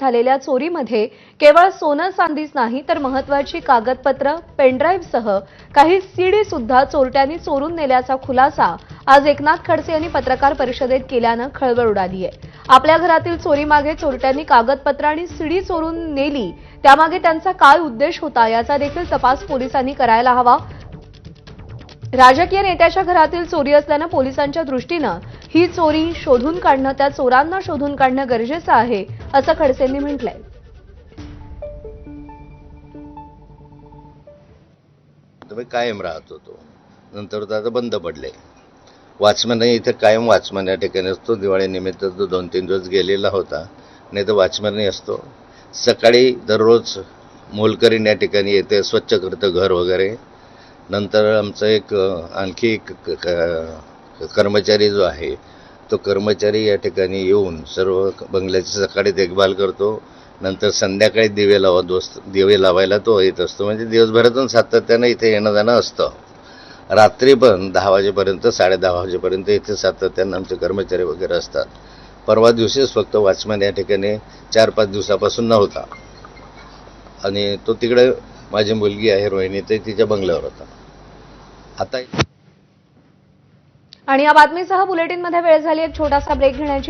झालेल्या चोरीमध्ये केवळ सोनं चांदीच नाही तर महत्वाची कागदपत्र पेनड्राईव्हसह काही सीडी सुद्धा चोरट्यांनी चोरून नेल्याचा खुलासा आज एकनाथ खडसे यांनी पत्रकार परिषदेत केल्यानं खळबळ उडाली आहे आपल्या घरातील चोरीमागे चोरट्यांनी कागदपत्र आणि सीडी चोरून नेली त्यामागे त्यांचा काय उद्देश होता याचा देखील तपास पोलिसांनी करायला हवा. राजकीय नेत्याच्या घरातील चोरी असल्यानं पोलिसांच्या दृष्टीनं ही चोरी शोधून काढणं त्या चोरांना शोधून काढणं गरजेचं आहे असं खडसेंनी म्हटलंय. तुम्ही कायम राहत होतो. नंतर आता बंद पडले. वॉचमॅन इथे कायम वॉचमॅन या ठिकाणी असतो. दिवाळीनिमित्त तो दोन तीन दिवस गेलेला होता. नाही तर वॉचमॅनही असतो. सकाळी दररोज मोलकरीण या ठिकाणी येते. स्वच्छ करतं घर वगैरे. नंतर आमचं एक आणखी एक कर्मचारी जो आहे तो कर्मचारी या ठिकाणी येऊन सर्व बंगल्याची सकाळी देखभाल करतो. नंतर संध्याकाळी दिवे लावा दोस्त दिवे लावायला तो येत असतो. म्हणजे दिवसभरातून सातत्यानं इथे येणं जाणं असतं. रात्री पण दहा वाजेपर्यंत साडे दहा वाजेपर्यंत इथे सातत्यानं आमचे कर्मचारी वगैरे असतात. परवा दिवशीच फक्त वॉचमॅन या ठिकाणी चार पाच दिवसापासून नव्हता. आणि तो तिकडे माझी मुलगी आहे रोहिणी ते तिच्या बंगल्यावर होता. आता आणि या बातमीसह बुलेटिनमध्ये वेळ झाली एक छोटासा ब्रेक घेण्याची